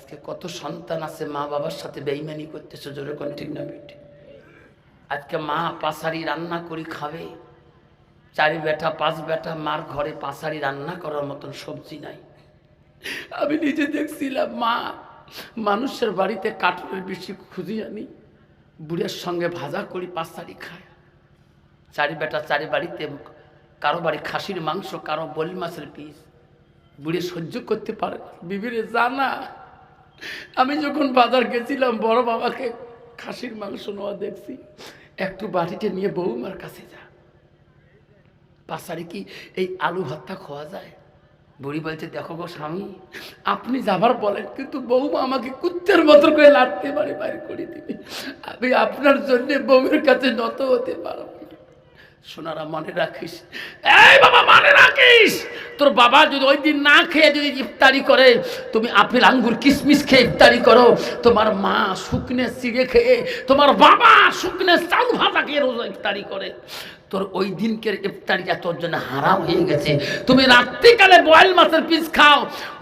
আজকে কত সন্তান আছে মা বাবার সাথে বেইমানি করতেছে, জোরে কোন না বেটি আজকে মা পাশারি রান্না করি খাবে, চারি বেটা, পাঁচ বেটা, মার ঘরে পাশারি রান্না করার মতন সবজি নাই। আমি নিজে দেখছিলাম, মা মানুষের বাড়িতে কাঠলের বেশি খুঁজি আনি বুড়ের সঙ্গে ভাজা করি পাশারি খায়। চারি বেটা চারি বাড়িতে, কারও বাড়ি খাসির মাংস, কারও বলি মাছের পিস। বুড়ে সহ্য করতে পারে। বিবিরে, জানা আমি যখন বাজার গেছিলাম, বড় বাবাকে খাসির মাংস নেওয়া দেখছি। একটু বাটিতে নিয়ে বৌমার কাছে যা। পাশারি কি এই আলু ভাতটা খাওয়া যায়? বুড়ি বলছে, দেখো গো স্বামী, আপনি যাবার বলেন, কিন্তু বৌমা আমাকে কুত্তের মতো করে লাড়তে পারে, বাইরে করে দিবে। আমি আপনার জন্য বউয়ের কাছে নত হতে পারব সোনারা মনে রাখিস। এই বাবা, মনে রাখিস? তোর বাবা যদি ওই দিন না খেয়ে যদি ইফতারি করে, তুমি আপেল, আঙ্গুর কিশমিশ খেয়ে ইফতারি করো, তোমার মা শুকনে সিগে খেয়ে, তোমার বাবা শুকনে চাল ভাতা খেয়ে রোজা ইফতারি করে। তোর ওই দিনকের ইফতারিটা তোর জন্য হারাম হয়ে গেছে। তুমি রাত্রিকালে বয়েল মাছের পিস খাও,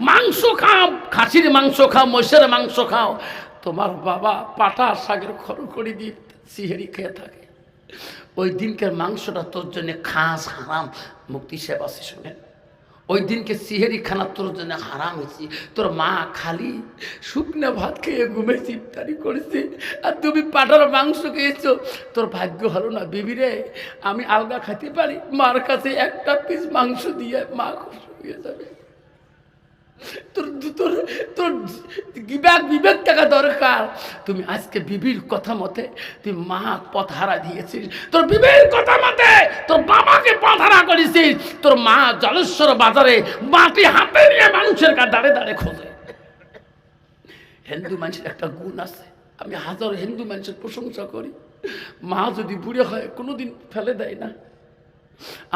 মাংস খাও, খাসির মাংস খাও, মহিষের মাংস খাও। তোমার বাবা পাটা শাকের খড়খড়ি দিয়ে সিহেরি খেয়ে থাকে। ওই দিনকের মাংসটা তোর জন্য খাস হারাম। মুক্তি সেবা আছে, শোনেন। ওই দিনকে সিহেরি খানা তোর জন্য হারাম হয়েছি। তোর মা খালি শুকনো ভাত খেয়ে ঘুমেছি ইফতারি করেছি। আর তুমি পাটার মাংস খেয়েছো। তোর ভাগ্য হলো না বিবিরে আমি আলগা খেতে পারি, মার কাছে একটা পিস মাংস দিয়ে মা খুশি হয়ে যাবে। তোর তুমি আজকে বিবির কথা মতে তুই মা পথ হারা দিয়েছিস। তোর বিবির কথা মতে তোর বাবাকে পথ হারা করেছিস। তোর মা জলেশ্বর বাজারে মাটি হাতে নিয়ে মানুষের কাছে দাঁড়ে দাঁড়ে খোঁজে। হিন্দু মানুষের একটা গুণ আছে। আমি হাজার হিন্দু মানুষের প্রশংসা করি। মা যদি বুড়ে হয়, কোনোদিন ফেলে দেয় না।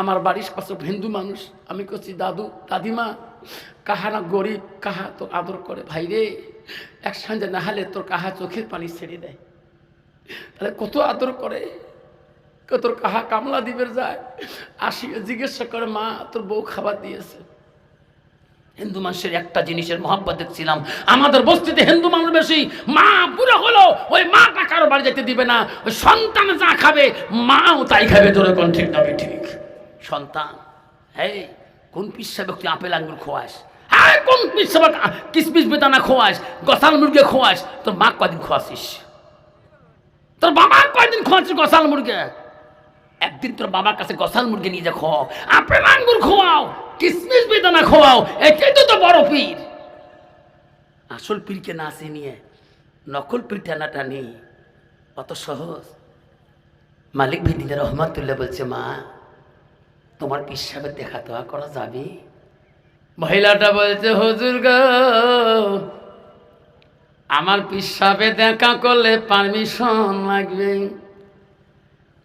আমার বাড়ির পাশে হিন্দু মানুষ। আমি করছি দাদু, দাদিমা কাহা না গরিব, কাহা তোর আদর করে। ভাই রে, এক সঙ্গে না হলে তোর কাহা চোখের পানি ছেড়ে দেয়। তাহলে কত আদর করে তোর কাহা কামলা দিবের যায়। আসি জিজ্ঞাসা করে, মা, তোর বউ খাবার দিয়েছে। হিন্দু মানুষের একটা জিনিসের মহব্বত দেখছিলাম। আমাদের বস্তিতে হিন্দু মানুষ বেশি মা বুড়ো হলো, ওই মাটা কারও বাড়ি যেতে দিবে না। ওই সন্তান যা খাবে, মাও তাই খাবে। তোর কোন ঠিক না ঠিক। সন্তান এই কোন পিসা ব্যক্তি আপেল আঙ্গুর খোয়াস? হ্যাঁ কোন পিসা কিসমিস বেদানা খোয়াস, গসাল মুরগে খোয়াস? তোর মা কদিন খোয়াছিস? তোর বাবা কয়দিন খোয়াচ্ছিস গসাল মুরগে? একদিন তোর বাবার কাছে গসাল মুরগি নিয়ে যা খাও আপেল আঙ্গুর খোয়াও, কিসমিস বেদানা খোয়াও এটাই তো তো বড় পীর। আসল পীরকে না চিনিয়ে নকল পীর টানাটা নেই অত সহজ। মালিক ভিদিনের রহমাতুল্লাহ বলছে, মা তোমার পিসাবের দেখা তো করা যাবে? মহিলাটা বলছে, হুজুর গো, আমার পিসাবে দেখা করলে পারমিশন লাগবে।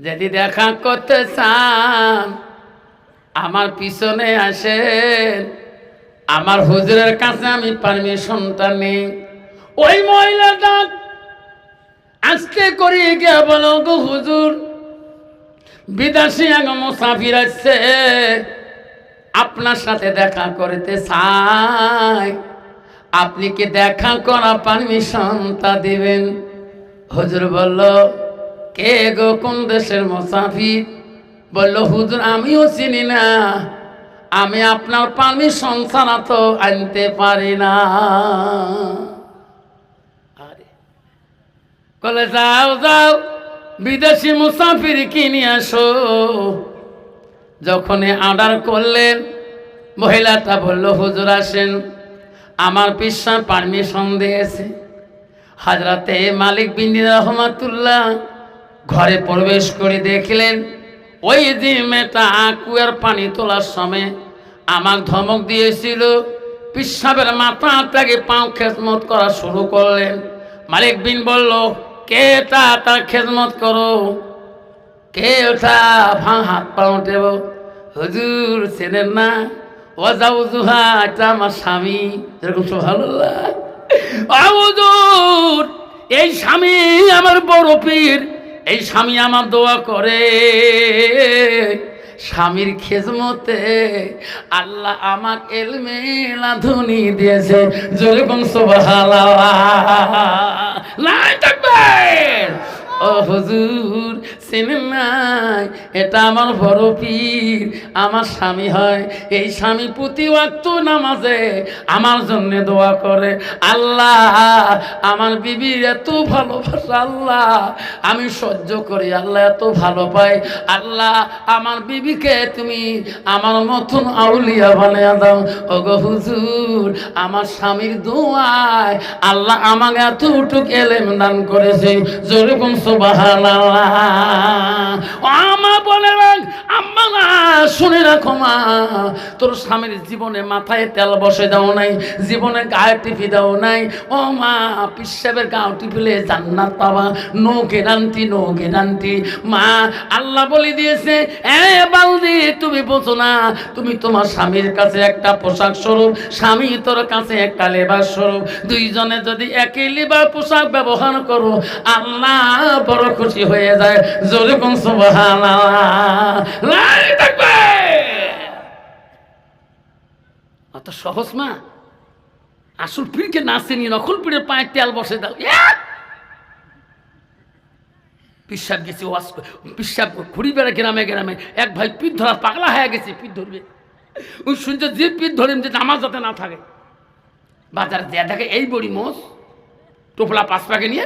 যদি দেখা করতে চান, আমার পিছনে আসেন। আমার হুজুরের কাছে আমি পারমিশনটা নেই। ওই মহিলাটা আজকে করে গিয়ে বলো গো হুজুর বিদেশি এক মুসাফির আসছে। আপনার সাথে দেখা করতে চাই। আপনি কি দেখা করা পারমিশনটা দিবেন? হুজুর বলল, কে গো কোন দেশের মুসাফির? বলল, হুজুর, আমিও চিনি না। আমি আপনার পারমিশন ছাড়া তো আনতে পারি না। বলে যাও যাও। বিদেশি মুসাফির কিনে আসো। যখনই অর্ডার করলেন, মহিলাটা বলল, হুজুর আসেন, আমার পিসা পারমিশন দিয়েছে। হাজরাতে মালিক বিন্দি রহমাতুল্লাহ ঘরে প্রবেশ করে দেখলেন, ওই যে মেয়েটা কুয়ার পানি তোলার সময় আমাকে ধমক দিয়েছিল, পিসাবের মাথাটাকে পাও খেসমত করা শুরু করলেন। মালিক বিন বলল কে তা তার খেদমত করো? কে ওঠা ভাঁ হাত পা উঠেব হুজুর চেনেন না? ও যাও এটা আমার স্বামী। যেরকম হুজুর, এই স্বামী আমার বড় পীর। এই স্বামী আমার দোয়া করে। স্বামীর খেজমতে আল্লাহ আমাক এলমে লাধুনি দিয়েছে। জোরে বংশ নাই থাকবেন ও হুজুর চিনেন এটা আমার বড় পীর, আমার স্বামী হয়। এই স্বামী প্রতি ওয়াক্ত নামাজে আমার জন্য দোয়া করে। আল্লাহ, আমার বিবির এত ভালোবাসা, আল্লাহ, আমি সহ্য করি, আল্লাহ এত ভালো পাই আল্লাহ, আমার বিবিকে তুমি আমার মতন আউলিয়া বানিয়ে দাও। ওগো হুজুর, আমার স্বামীর দোয়ায় আল্লাহ আমাকে এতটুক এলেম দান করেছে। জোরে কোন আম্মা বলে আম্মা শুনে রাখো মা। তোর স্বামীর জীবনে মাথায় তেল বসে দাও নাই, জীবনে গায়ে টিপি দাও নাই। ও মা পিসাবের গাও টিপিলে জান্নাত পাবা। নো গ্যারান্টি নো গ্যারান্টি মা, আল্লাহ বলে দিয়েছে, এ বালদি, তুমি বোঝো না, তুমি তোমার স্বামীর কাছে একটা পোশাক স্বরূপ, স্বামী তোর কাছে একটা লেবার স্বরূপ। দুইজনে যদি একই লেবার পোশাক ব্যবহার করো, আল্লাহ বড় খুশি হয়ে যায়। জোরে কোন থাকবে অত সহজ মা। আসল পীরকে নাচেনি নকল পীরের পায়ে তেল বসে দাও! পিসাব গেছে ওয়াশ পিসাব ঘুরি বেড়া গ্রামে গ্রামে। এক ভাই পিঠ ধরা পাগলা হয়ে গেছে, পিঠ ধরবে। ওই শুনছে, যে পিঠ ধরেন যে নামাজ যাতে না থাকে। বাজারে যে দেখে, এই বড়ি মোষ। টোপলা পাঁচ পাকে নিয়ে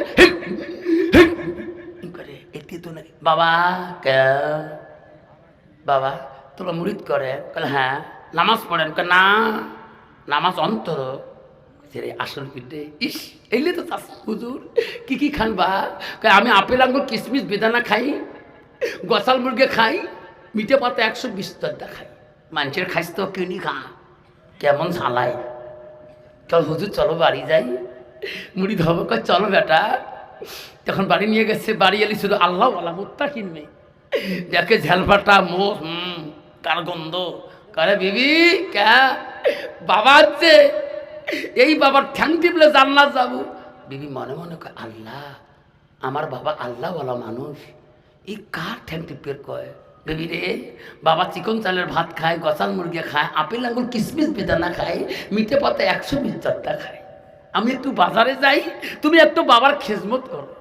করে, এটি তো নাকি বাবা, কে? বাবা। তোরা মুরিদ করে কলে হ্যাঁ নামাজ পড়েন। কয়, না নামাজ অন্তর। রে আসল পিঠে। ইস এলে তো চাষ হুজুর কি কি খান বা? আমি আপেল আঙ্গুর কিশমিশ বেদানা খাই গসাল মুরগে খাই মিঠে পাতা একশো বিশ দরটা খাই। মানুষের খাইস তো কিনি খা কেমন ঝালাই। চল হুজুর চলো বাড়ি যাই। মুড়ি ধব চলো বেটা। তখন বাড়ি নিয়ে গেছে বাড়ি এলি শুধু আল্লাহ আল্লাহ মুত্তা কিনবে দেখে ঝালপাটা মো হুম কার গন্ধ। কারে বিবি, ক্যা? বাবা হচ্ছে এই বাবার ঠ্যাং টিপলে জান্নাত যাব। বিবি মনে মনে কয়, আল্লাহ, আমার বাবা আল্লাহওয়ালা মানুষ। এই কার ঠ্যাং টিপের কয়? বেবি রে, বাবা চিকন চালের ভাত খায়, গসাল মুরগি খায়, আপেল, আঙ্গুর, কিসমিস বেদানা খায়, মিঠে পাতা একশো বিশ চারটা খায়। আমি একটু বাজারে যাই, তুমি একটু বাবার খেজমত করো।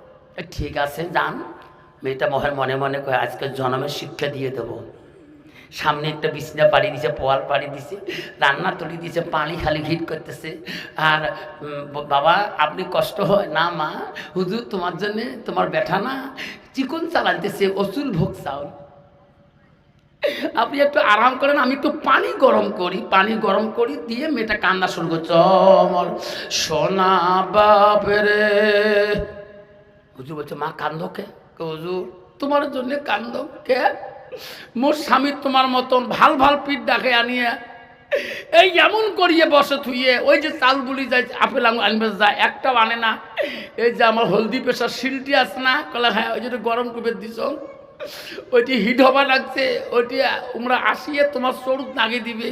ঠিক আছে, যান। মেয়েটা মহের মনে মনে কয়, আজকে জন্মের শিক্ষা দিয়ে দেবো। সামনে একটা বিছনা পাড়ি দিছে, পোয়াল পাড়ি দিছে, রান্না তুলি দিছে, পানি খালি হিট করতেছে। আর বাবা, আপনি কষ্ট হয়। না, মা, হুজুর, তোমার জন্যে তোমার ব্যাঠা না? চিকন চালাইতেছে অসুল ভোগ চাউল। আপনি একটু আরাম করেন, আমি একটু পানি গরম করি, পানি গরম করি, দিয়ে মেয়েটা কান্না শুরু করছে। চমল সোনা বাপরে হুজুর বলছে, মা, কান্দ কে, হুজুর, তোমার জন্য কান্দ কে? মোর স্বামী তোমার মতন ভালো ভালো পিঠ ডাকে আনিয়ে, এই এমন করিয়ে বসে থুইয়ে, ওই যে চাল বুলি যায়, আপেল আনবে যায়, একটাও আনে না। এই যে আমার হলদি পেশার শিলটি আছে না, কলে হ্যাঁ ওই যেটা গরম করে দিছ, ওইটি হিট হবা লাগছে, ওইটি তোমরা আসিয়ে তোমার সরুত নাগে দিবে।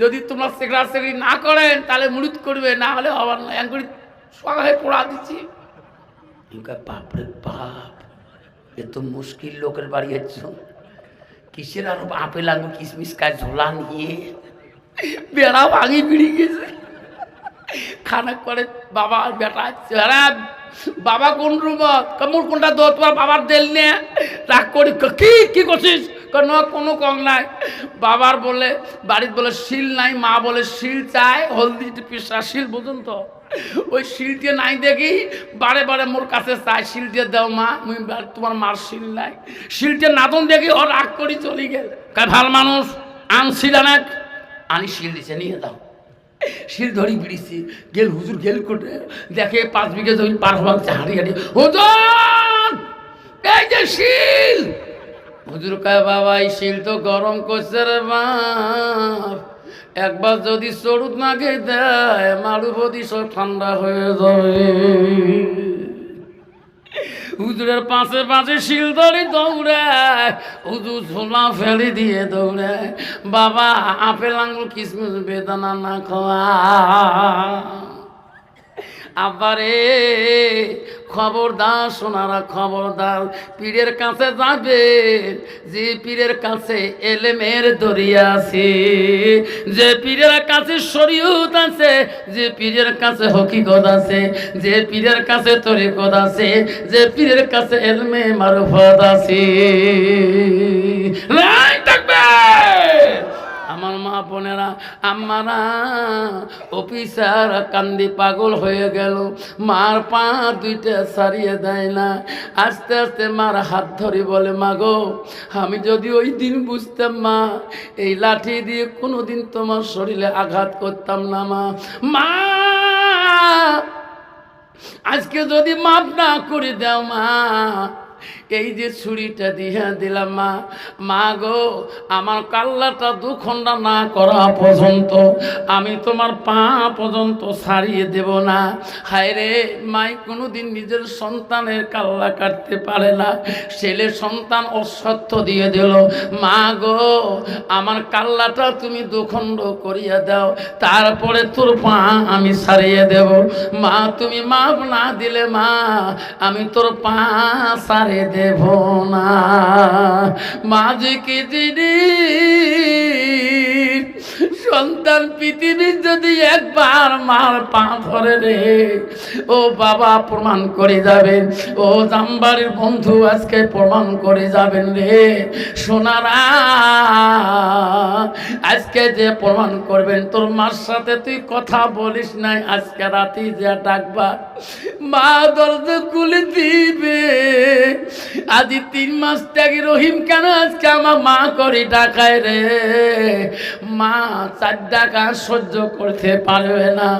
যদি তোমরা সেকড়া সেকড়ি না করেন, তাহলে মুড়িত করবে, না হলে হবার না। এমন করে সবাই পোড়া দিচ্ছি বাপরে বাপ। এ তো মুশকিল লোকের বাড়ি হচ্ছ। কিসের আর আপেল আঙুর কিসমিস কাজ ঝোলা নিয়ে বেড়া ভাঙি বিড়ি গেছে। খানা করে বাবা বেটা বেড়া বাবা কোন রুম কেমন কোনটা দো তোমার বাবার দেল নিয়ে রাগ করি কি? কি করছিস? কয়, না কোনো কং নাই। বাবার বলে বাড়ির বলে শিল নাই মা বলে শিল চায় হলদি পিসা শিল বুঝুন তো। ওই শিলটি নাই দেখি বারে বারে মোর কাছে চাই শিলটি দাও মা তোমার মার শিল নাই। শিলটি নাদন দেখি ও রাগ করি চলি গেল। কায় ভালো মানুষ আনছিল না আনি শিল দিছে নিয়ে দাও শিল ধরি বিড়িছি গেল হুজুর গেল কোটে দেখে পাঁচ বিঘে জমি পাঁচ ভাঙছে হাঁড়ি হাঁড়ি হুজুর এই যে শিল হুজুর কয়, বাবা, এই শিল তো গরম করছে রে বাপ। একবার যদি চড়ুত নাগে দেয় মারুপতি সব ঠান্ডা হয়ে যাবে। হুজুরের পাশে পাশে শিল ধরে দৌড়ায়, হুজুর ঝোলা ফেলে দিয়ে দৌড়ায়, বাবা, আপেল আঙুল কিসমিস বেদানা না খাওয়া। আবারে খবরদার, সোনারা খবরদার, পীরের কাছে যাবে, যে পীরের কাছে এলেমের দরিয়া আছে, যে পীরের কাছে শরীয়ত আছে, যে পীরের কাছে হকিকত আছে, যে পীরের কাছে তরিকত আছে, যে পীরের কাছে এলমে মারুফত আছে। বোনেরা আমারা অফিসার কান্দি পাগল হয়ে গেল। মার পা দুইটা সারিয়ে দেয় না। আস্তে আস্তে মার হাত ধরে বলে মা গো আমি যদি ওই দিন বুঝতাম মা, এই লাঠি দিয়ে কোনোদিন তোমার শরীরে আঘাত করতাম না মা। মা, আজকে যদি মাপ না করে দাও মা এই যে ছুরিটা দিয়ে দিলাম মা মা গো, আমার কাল্লাটা দুখণ্ডা না করা পর্যন্ত, আমি তোমার পা পর্যন্ত ছাড়িয়ে দেব না। হায় রে, মাই কোনোদিন নিজের সন্তানের কাল্লা কাটতে পারে না। ছেলে সন্তান অসত্য দিয়ে দিল। মা গো, আমার কাল্লাটা তুমি দুখণ্ড করিয়া দাও, তারপরে তোর পা আমি ছাড়িয়ে দেব। মা, তুমি মাপ না দিলে মা, আমি তোর পা ছাড়িয়ে দেব না। মাঝিকে জিনিস সন্তান পৃথিবীর যদি একবার মার পা ধরে রে, ও বাবা প্রমাণ করে যাবেন ও জাম্বাড়ির বন্ধু আজকে প্রমাণ করে যাবেন রে। সোনারা, আজকে যে প্রমাণ করবেন, তোর মার সাথে তুই কথা বলিস নাই, আজকে রাতে যে ডাকবা, মা দরজা খুলে দিবে। আজি তিন মাস থেকে রহিম কেন আজকে আমার মা করে ডাকায় রে? মা ডাকা সহ্য করতে পারবে না।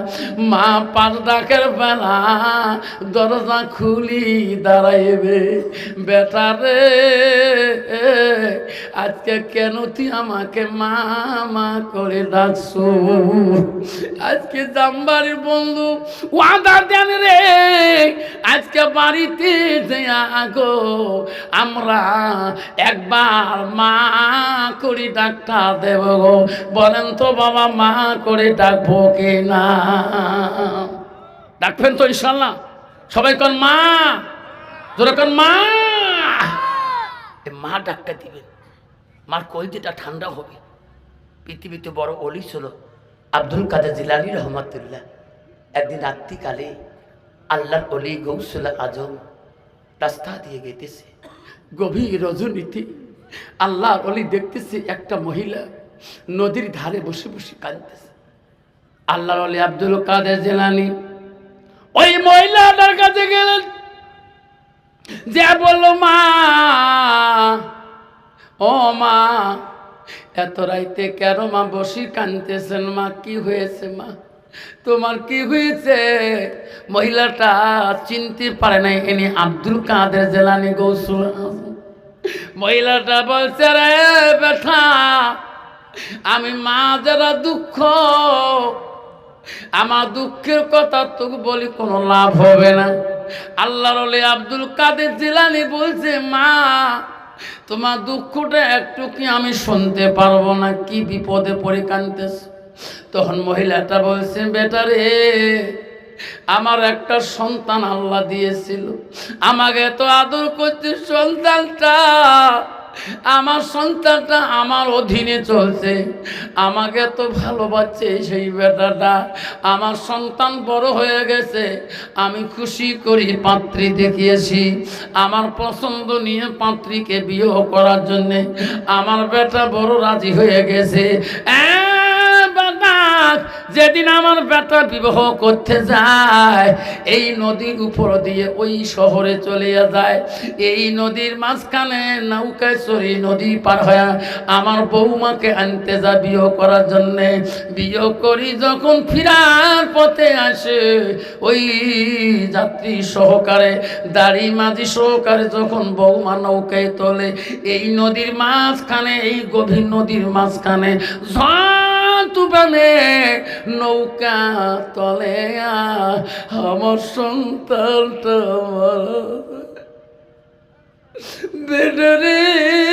মা পাঁচ ডাকের বেলা দরজা খুলি দাঁড়াইবে। বেটা রে, আজকে কেন তুই আমাকে মা মা করে ডাকছো? আজকে জাম্বারির বন্ধু ওয়াদা দেন রে। আজকে বাড়িতে যে আমরা একবার মা করি ডাক্তার দেব গো। বলেন তো বাবা মা করে ডাকবো কি না? ডাকবেন তো ইনশাল্লাহ সবাই কন মা। জোরে কন মা। মা ডাকটা দিবেন। মার কইদিটা ঠান্ডা হবে। পৃথিবীতে বড় অলি ছিল আব্দুল কাদের জিলানি রহমতুল্লাহ। একদিন রাত্রিকালে আল্লাহর অলি গৌসুল আজম রাস্তা দিয়ে গেতেছে। গভীর রজনীতি আল্লাহর অলি দেখতেছে একটা মহিলা নদীর ধারে বসে বসে কাঁদতেছে। আল্লাহর অলি আব্দুল কাদের জেলানি ওই মহিলাটার কাছে গেলেন। যে বলল, মা, ও মা, এত রাইতে কেন মা বসি কানতেছেন মা, কি হয়েছে মা? তোমার কি হয়েছে? মহিলাটা চিনতে পারে নাই এনে আব্দুল কাদের জেলানি গৌসুল মহিলাটা বলছে রে বেঠা আমি মা যারা দুঃখ, আমার দুঃখের কথা তোকে বলি, কোনো লাভ হবে না। আল্লাহর ওলি আব্দুল কাদের জিলানি বলছে, মা, তোমার দুঃখটা একটু কি আমি শুনতে পারব না, কি বিপদে পড়ে কানতেছ তখন মহিলাটা বলছে, বেটা রে, আমার একটা সন্তান আল্লাহ দিয়েছিল। আমাকে তো আদর করছে সন্তানটা আমার সন্তানটা আমার অধীনে চলছে। আমাকে তো ভালোবাসছে সেই বেটাটা। আমার সন্তান বড় হয়ে গেছে। আমি খুশি করি পাত্রী দেখিয়েছি। আমার পছন্দ নিয়ে পাত্রীকে বিয়ে করার জন্যে। আমার বেটা বড় রাজি হয়ে গেছে। যেদিন আমার বেটা বিবাহ করতে যায়, এই নদীর উপর দিয়ে ওই শহরে চলে যায়। এই নদীর মাঝখানে নৌকায় চড়ি নদী পার হয়ে আমার বৌমাকে আনতে যা বিয়ে করার জন্যে। বিয়ে করি যখন ফিরার পথে আসে ওই যাত্রী সহকারে, দাড়ি মাঝি সহকারে যখন বৌমা নৌকায় তোলে, এই নদীর মাঝখানে, এই গভীর নদীর মাঝখানে তুফানে নৌকা তলে আমার সন্তানটা মারা বেটারে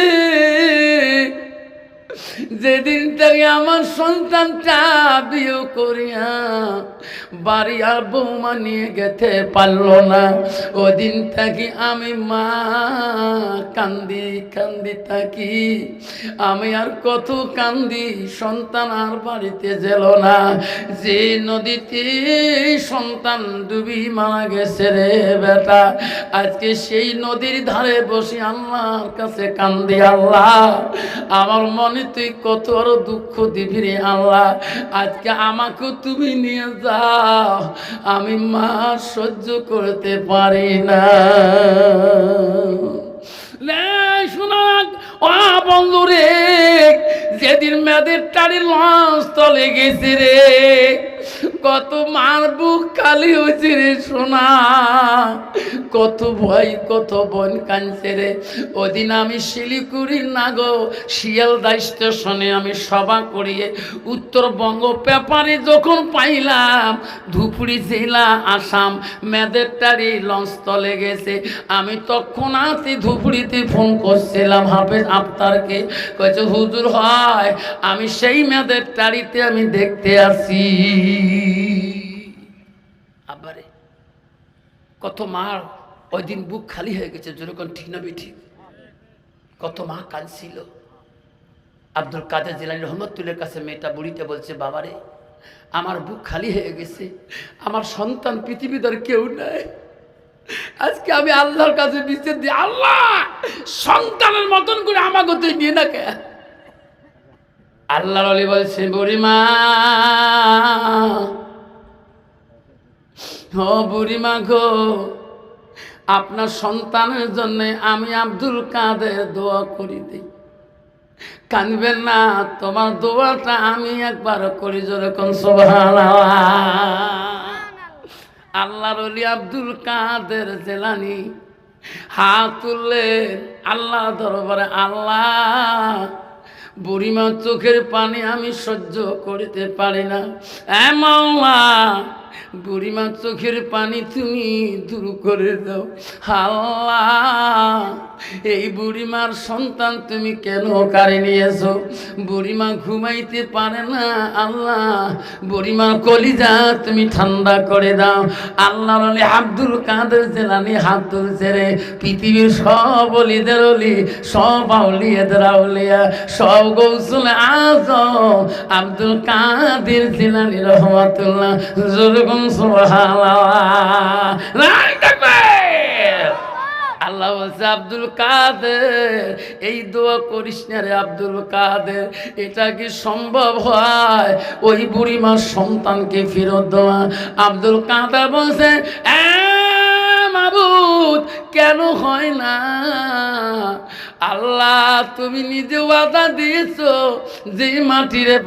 যেদিন থেকে আমার সন্তানটা বিয়ে করিয়া বাড়ি আর বৌমা নিয়ে গেতে পারল না, ওদিন থাকি আমি মা কান্দি কান্দি থাকি। আমি আর কত কান্দি, সন্তান আর বাড়িতে গেল না। যে নদীতে সন্তান ডুবি মারা গেছে রে বেটা, আজকে সেই নদীর ধারে বসে আল্লাহর কাছে কান্দি আল্লাহ। আমার মনে তুই কত আরও দুঃখ দিবি রে আল্লাহ। আজকে আমাকে তুমি নিয়ে যাও। আমি মা সহ্য করতে পারি না। লে, শোনা ও বন্ধু রে যেদিন মেয়েদের টাড়ি লঞ্চ তলে গেছে রে কত মার বুক খালি হয়েছে রে সোনা। কত ভয়, কত বন কানছে রে। ওদিন আমি শিলিগুড়ির না গো শিয়ালদা স্টেশনে আমি সভা করিয়ে উত্তরবঙ্গ পেপারে যখন পাইলাম ধুপুরি জেলা আসাম মেদের টাড়ি লঞ্চ তলে গেছে। আমি তৎক্ষণাৎই ধুপুরিতে ফোন করছিলাম, হাফেজ আফতারকে। কয়েছে হুজুর, হয়, আমি সেই মেদের টাড়িতে আমি দেখতে আসি। আবারে, কত মার ওই দিন বুক খালি হয়ে গেছে, যেরকম ঠিক না ঠিক। কত মা কাঁদছিল। আব্দুল কাদের জিলানি রহমতুল্লের কাছে মেয়েটা বুড়িতে বলছে, বাবারে, আমার বুক খালি হয়ে গেছে, আমার সন্তান পৃথিবীতে আর কেউ নাই। আজকে আমি আল্লাহর কাছে বিচার দিই, আল্লাহ, সন্তানের মতন করে আমাকে নিয়ে না কে? আল্লাহর আলী বলছে, বুড়িমা। ও বুড়িমা গো, আপনার সন্তানের জন্য আমি আব্দুল কাদের দোয়া করি দিই কানবেন না, তোমার দোয়াটা আমি একবার করি যেরকম সোভান আল্লাহর অলি আব্দুল কাদের জেলানি, হাত তুললেন আল্লাহ দরবারে আল্লাহ বুড়িমা চোখের পানি আমি সহ্য করিতে পারি না। এ মাওলা বুড়িমা চোখের পানি তুমি দূর করে দাও। আল্লাহ, এই বুড়িমার সন্তান তুমি কেন কারে নিয়েছো? বুড়িমা ঘুমাইতে পারে না, আল্লাহ। বুড়িমার কলিজা তুমি ঠান্ডা করে দাও। আল্লাহ বলে, আব্দুল কাদের জেলানি হাত তুলছে রে পৃথিবীর সব অলিদের অলি, সব আউলিয়াদের আউলিয়া, সব গৌসুল আজ আব্দুল কাদের জেলানি রহমাতুল্লাহ। আল্লাহ বলছে আব্দুল কাদের এই দোয়া করিস না রে আব্দুল কাদের এটা কি সম্ভব হয়? ওই বুড়িমার সন্তানকে ফেরত দেওয়া। আব্দুল কাদের বলছে "এ মাবুদ কেন হয় না? আল্লাহ তুমি নিজে ওয়াদা দিয়েছ যে মাটিরে